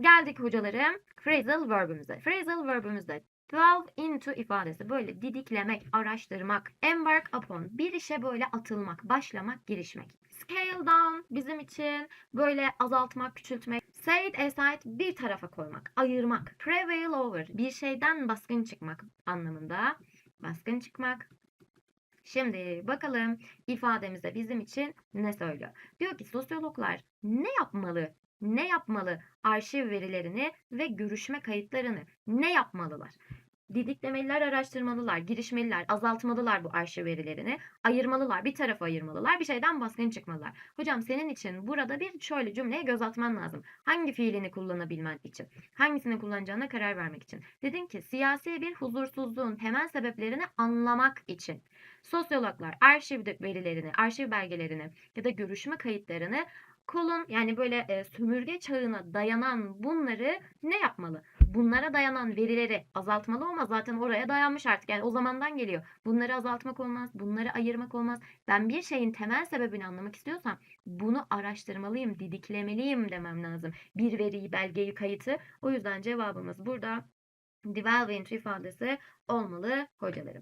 Geldik hocalarım phrasal verb'ümüze. Phrasal verb'ümüzde delve into ifadesi böyle didiklemek, araştırmak, embark upon bir işe böyle atılmak, başlamak, girişmek. Scale down bizim için böyle azaltmak, küçültmek. Set aside bir tarafa koymak, ayırmak. Prevail over bir şeyden baskın çıkmak anlamında. Baskın çıkmak. Şimdi bakalım ifademizde bizim için ne söylüyor? Diyor ki sosyologlar ne yapmalı? Ne yapmalı? Arşiv verilerini ve görüşme kayıtlarını ne yapmalılar? Didiklemeliler, araştırmalılar, girişmeliler, azaltmalılar bu arşiv verilerini, ayırmalılar, bir tarafa ayırmalılar, bir şeyden baskın çıkmalılar. Hocam senin için burada bir şöyle cümleye göz atman lazım. Hangi fiilini kullanabilmen için, hangisini kullanacağına karar vermek için. Dedin ki siyasi bir huzursuzluğun temel sebeplerini anlamak için. Sosyologlar arşiv verilerini, arşiv belgelerini ya da görüşme kayıtlarını kolun yani böyle e, sömürge çağına dayanan bunları ne yapmalı? Bunlara dayanan verileri azaltmalı ama zaten oraya dayanmış artık. Yani o zamandan geliyor. Bunları azaltmak olmaz, bunları ayırmak olmaz. Ben bir şeyin temel sebebini anlamak istiyorsam bunu araştırmalıyım, didiklemeliyim demem lazım. Bir veriyi, belgeyi, kayıtı. O yüzden cevabımız burada into ifadesi olmalı hocalarım.